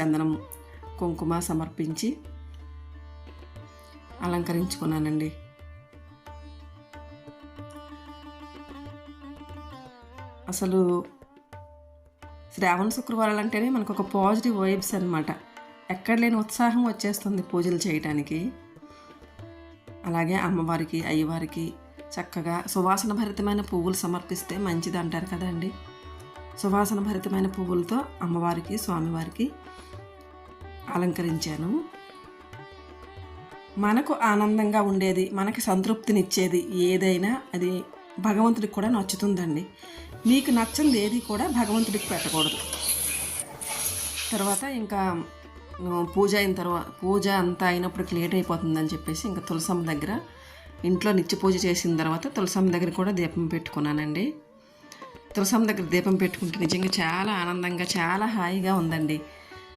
చందనం కుంకుమ సమర్పించి అలంకరించుకున్నానండి. అసలు శ్రావణ శుక్రవారాలు అంటేనే మనకు ఒక పాజిటివ్ వైబ్స్ అనమాట ఎక్కడ లేని ఉత్సాహం వచ్చేస్తుంది పూజలు చేయటానికి. అలాగే అమ్మవారికి అయ్యవారికి చక్కగా సువాసన భరితమైన పువ్వులు సమర్పిస్తే మంచిది అంటారు కదండి. సువాసన భరితమైన పువ్వులతో అమ్మవారికి స్వామివారికి అలంకరించాను. మనకు ఆనందంగా ఉండేది మనకి సంతృప్తినిచ్చేది ఏదైనా అది భగవంతుడికి కూడా నచ్చుతుందండి. మీకు నచ్చింది ఏది కూడా భగవంతుడికి పెట్టకూడదు. తర్వాత ఇంకా పూజ అయిన తర్వాత పూజ అంతా అయినప్పటికి లేట్ అయిపోతుందని చెప్పేసి ఇంకా తులసమ్మ దగ్గర ఇంట్లో నిత్య పూజ చేసిన తర్వాత తులసమ్మ దగ్గర కూడా దీపం పెట్టుకున్నానండి. తులసమ్మ దగ్గర దీపం పెట్టుకుంటే నిజంగా చాలా ఆనందంగా చాలా హాయిగా ఉందండి.